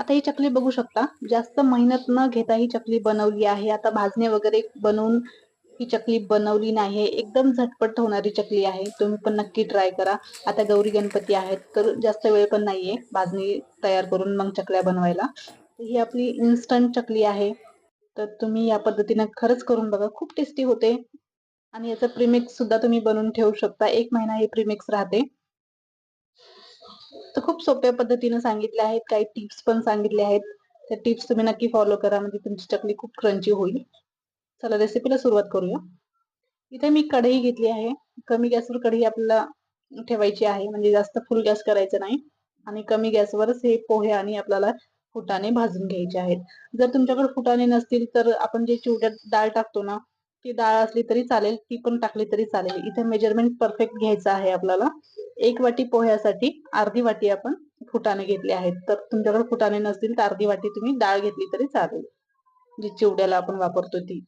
आता ही चकली बघू शकता. जास्त मेहनत न घेता ही चकली बनवली आहे. आता भाजणे वगैरे बनवून ही चकली बनवली नाही. एकदम झटपट होणारी चकली आहे. तुम्ही पण नक्की ट्राय करा. आता गौरी गणपती आहेत. तर जास्त वेळ पण नाहीये भाजणी तयार करून मग चकल्या बनवायला. ही आपली इन्स्टंट चकली आहे. तर तुम्ही या पद्धतीने खरंच करून बघा. खूप टेस्टी होते. आणि याचं प्रीमिक्स सुद्धा तुम्ही बनवून ठेवू शकता. एक महिना हे प्रीमिक्स राहते. तर खूप सोप्या पद्धतीने सांगितले आहेत. काही टिप्स पण सांगितले आहेत. त्या टिप्स तुम्ही नक्की फॉलो करा. म्हणजे तुमची चकली खूप क्रंची होईल. चला रेसिपीला सुरुवात करूया. इथे मी कढई घेतली आहे. कमी गॅसवर कढई आपल्याला ठेवायची आहे. म्हणजे जास्त फुल गॅस करायचं नाही. आणि कमी गॅसवरच हे पोहे आणि आपल्याला फुटाणे भाजून घ्यायचे आहेत. जर तुमच्याकडे फुटाणे नसतील तर आपण जे चिवड्यात डाळ टाकतो ना ती डाळ असली तरी चालेल. ती पण टाकली तरी चालेल. इथे मेजरमेंट परफेक्ट घ्यायचं आहे आपल्याला. एक वाटी पोह्यासाठी अर्धी वाटी आपण फुटाणे घेतले आहेत. तर तुमच्याकडे फुटाणे नसतील तर अर्धी वाटी तुम्ही डाळ घेतली तरी चालेल. जी चिवड्याला आपण वापरतो ती.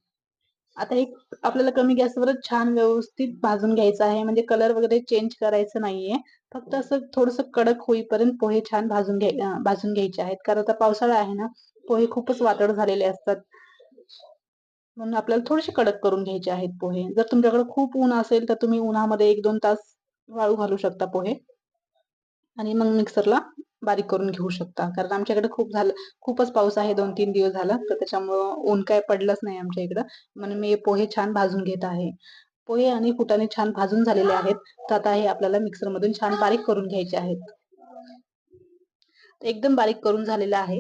आता एक आपल्याला कमी गॅसवरच छान व्यवस्थित भाजून घ्यायचं आहे. म्हणजे कलर वगैरे चेंज करायचं नाहीये. फक्त असं थोडस कडक होईपर्यंत पोहे छान भाजून घ्याय भाजून घ्यायचे आहेत. कारण आता पावसाळा आहे ना पोहे खूपच वातड झालेले असतात. म्हणून आपल्याला थोडेसे कडक करून घ्यायचे आहेत पोहे. जर तुमच्याकडे खूप ऊन असेल तर तुम्ही उन्हामध्ये एक दोन तास वाळू घालू शकता पोहे. आणि मग मिक्सरला बारीक करून घेऊ शकता. कारण आमच्याकडे खूप झालं खूपच पाऊस आहे दोन तीन दिवस झाला. तर त्याच्यामुळं ऊन काय पडलंच नाही आमच्या इकडं. म्हणून मी पोहे छान भाजून घेत आहे. पोहे आणि फुटाने छान भाजून झालेले आहेत. तर आता हे आपल्याला मिक्सर मधून छान बारीक करून घ्यायचे आहेत. एकदम बारीक करून झालेलं आहे.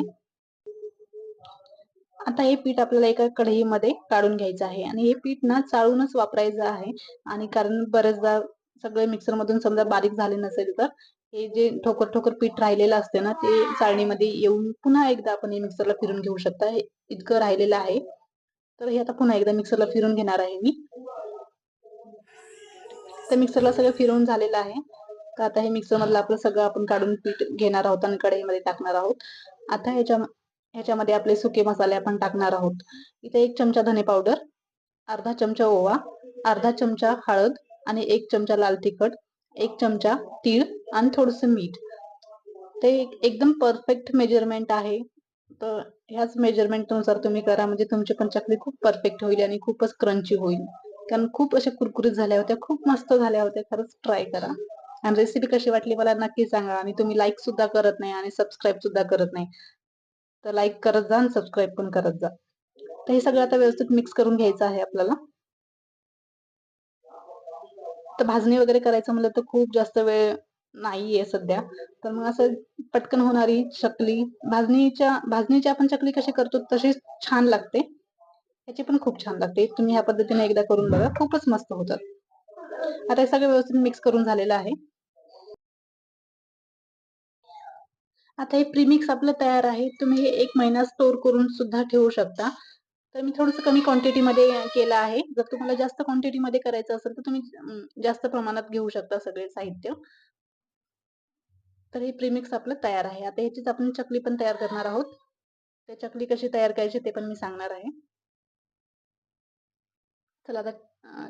आता हे पीठ आपल्याला एका कढईमध्ये काढून घ्यायचं आहे. आणि हे पीठ ना चाळूनच वापरायचं आहे. आणि कारण बरेचदा सगळे मिक्सर मधून समजा बारीक झाले नसेल तर हे जे ठोकर ठोकर पीठ राहिलेलं असते ना ते चाळणीमध्ये येऊन पुन्हा एकदा आपण हे मिक्सरला फिरून घेऊ शकता. हे इतकं राहिलेलं आहे. तर हे आता पुन्हा एकदा मिक्सरला फिरून घेणार आहे मी. तर मिक्सरला सगळं फिरवून झालेलं आहे. तर आता हे मिक्सर मधलं आपलं सगळं आपण काढून पीठ घेणार आहोत आणि कढईमध्ये टाकणार आहोत. आता ह्याच्या ह्याच्यामध्ये आपले सुके मसाले आपण टाकणार आहोत. इथे एक चमचा धने पावडर अर्धा चमचा ओवा अर्धा चमचा हळद आणि एक चमचा लाल तिखट एक चमचा तीळ आणि थोडस मीठ. ते एकदम परफेक्ट मेजरमेंट आहे. तर ह्याच मेजरमेंटनुसार तुम्ही करा म्हणजे तुमची पण चकली खूप परफेक्ट होईल आणि खूपच क्रंची होईल. कारण खूप अशा कुरकुरीत झाल्या होत्या खूप मस्त झाल्या होत्या खरंच ट्राय करा. आणि रेसिपी कशी वाटली मला नक्की सांगा. आणि तुम्ही लाईक सुद्धा करत नाही आणि सबस्क्राईब सुद्धा करत नाही. तर लाईक करत जा आणि सबस्क्राईब पण करत जा. तर हे सगळं आता व्यवस्थित मिक्स करून घ्यायचं आहे आपल्याला. तर भाजणी वगैरे करायचं म्हणलं तर खूप जास्त वेळ नाहीये सध्या. तर मग असं पटकन होणारी चकली भाजणीच्या भाजणीची आपण चकली कशी करतो तशीच छान लागते. याची पण खूप छान लागते. तुम्ही ह्या पद्धतीने एकदा करून बघा. खूपच मस्त होतात. आता हे सगळं व्यवस्थित मिक्स करून झालेलं आहे. आता हे प्रीमिक्स आपलं तयार आहे. तुम्ही हे एक महिना स्टोर करून सुद्धा ठेवू शकता. तर मी थोडस कमी क्वांटिटी मध्ये केलं आहे. जर तुम्हाला जास्त क्वांटिटी मध्ये करायचं असेल तर तुम्ही जास्त प्रमाणात घेऊ शकता सगळे साहित्य. तर हे प्रीमिक्स आपलं तयार आहे. आता ह्याचीच आपण चकली पण तयार करणार आहोत. ते चकली कशी तयार करायची ते पण मी सांगणार आहे. चला आता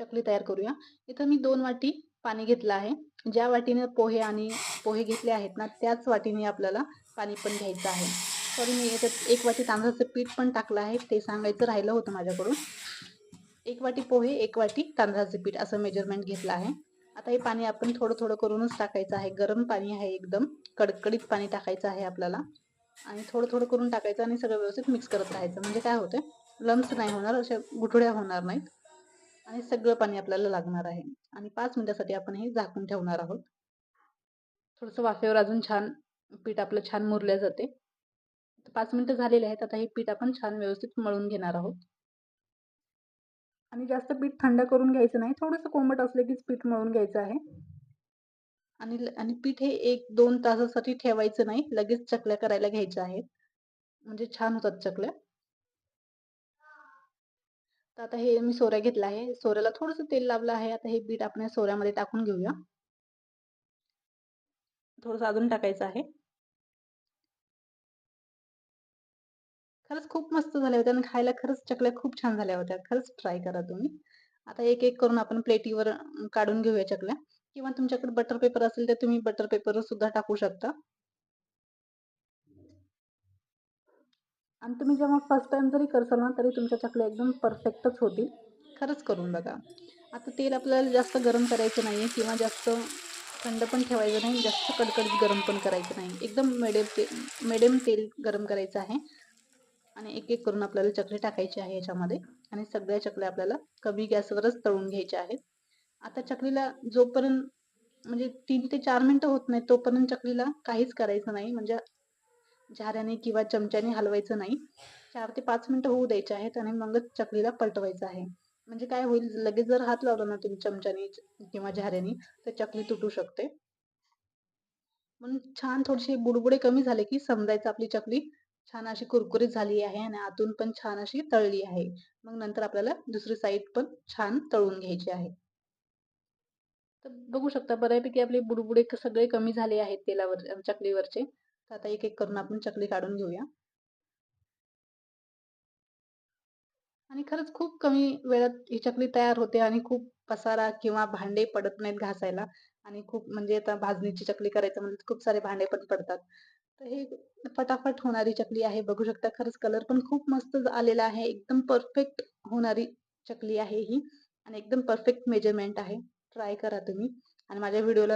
चकली तयार करूया. इथं मी दोन वाटी पाणी घेतलं आहे. ज्या वाटीने पोहे आणि पोहे घेतले आहेत ना त्याच वाटीने आपल्याला पाणी पण घ्यायचं आहे. सॉरी मी याच्यात एक वाटी तांदळाचं पीठ पण टाकलं आहे. ते सांगायचं राहिलं होतं माझ्याकडून. एक वाटी पोहे एक वाटी तांदळाचं पीठ असं मेजरमेंट घेतलं आहे. आता हे पाणी आपण थोडं थोडं करूनच टाकायचं आहे. गरम पाणी आहे एकदम. कडकडीत पाणी टाकायचं आहे आपल्याला. आणि थोडं थोडं करून टाकायचं आणि सगळं व्यवस्थित मिक्स करत राहायचं. म्हणजे काय होतं लम्स नाही होणार अशा गुठड्या होणार नाहीत. आणि सगळं पाणी आपल्याला लागणार आहे. आणि पाच मिनिटासाठी आपण हे झाकून ठेवणार आहोत. थोडस वाफेवर अजून छान पीठ आपलं छान मुरल्या जाते. पाच मिनिटं झालेले आहेत. आता हे पीठ आपण छान व्यवस्थित मळून घेणार आहोत. आणि जास्त पीठ थंड करून घ्यायचं नाही. थोडंसं कोमट असलं कीच पीठ मळून घ्यायचं आहे. आणि आणि पीठ हे एक दोन तासासाठी ठेवायचं नाही. लगेच चकल्या करायला घ्यायच्या आहेत. म्हणजे छान होतात चकल्या. तर आता हे मी सोऱ्या घेतला आहे. सोऱ्याला थोडस तेल लावलं आहे. आता हे पीठ आपण सोऱ्यामध्ये टाकून घेऊया. थोडस अजून टाकायचं आहे. खरंच खूप मस्त झाल्या होत्या आणि खायला खरंच चकल्या खूप छान झाल्या होत्या. खरंच ट्राय करा तुम्ही. आता एक एक करून आपण प्लेटीवर काढून घेऊया चकल्या. किंवा तुमच्याकडे बटर पेपर असेल तर तुम्ही बटर पेपर सुद्धा टाकू शकता. आणि तुम्ही जेव्हा फर्स्ट टाइम जरी करसाल ना तरी तुमच्या चकल्या एकदम परफेक्टच होतील. खरंच करून बघा. आता तेल आपल्याला जास्त गरम करायचं नाही आहे किंवा जास्त थंड पण ठेवायचं नाही जास्त कडकडीत गरम पण करायचं नाही. एकदम मिडियम ते मिडियम तेल गरम करायचं आहे. आणि एक एक करून आपल्याला चकली टाकायची आहे याच्यामध्ये. आणि सगळ्या चकल्या आपल्याला कमी गॅसवरच तळून घ्यायच्या आहेत. आता चकलीला जोपर्यंत म्हणजे तीन ते चार मिनटं होत नाही तोपर्यंत चकलीला काहीच करायचं नाही. म्हणजे झाऱ्याने किंवा चमच्याने हलवायचं नाही. चार ते पाच मिनिटं होऊ द्यायचे आहेत आणि मगच चकलीला पलटवायचं आहे. म्हणजे काय होईल लगेच जर हात लावला ना तुम्ही चमच्याने किंवा झाऱ्याने तर चकली तुटू शकते. म्हणून छान थोडीशी बुडबुडे कमी झाले की समजायचं आपली चकली. छान अशी कुरकुरीत झाली आहे आणि आतून पण छान अशी तळली आहे. मग नंतर आपल्याला दुसरी साईड पण छान तळून घ्यायची आहे. तर बघू शकता बऱ्यापैकी आपले बुडबुडे सगळे कमी झाले आहेत तेलावर चकलीवरचे तर आता एक एक करून आपण चकली काढून घेऊया. आणि खरंच खूप कमी वेळात ही चकली तयार होते आणि खूप पसारा किंवा भांडे पडत नाहीत घासायला. आणि खूप म्हणजे आता भाजणीची चकली करायचं म्हणजे खूप सारे भांडे पण पडतात. तर हे फटाफट होणारी चकली आहे. बघू शकता खरंच कलर पण खूप मस्त आलेला आहे. एकदम परफेक्ट होणारी चकली आहे ही. आणि एकदम परफेक्ट मेजरमेंट आहे. ट्राय करा तुम्ही. आणि माझ्या व्हिडिओला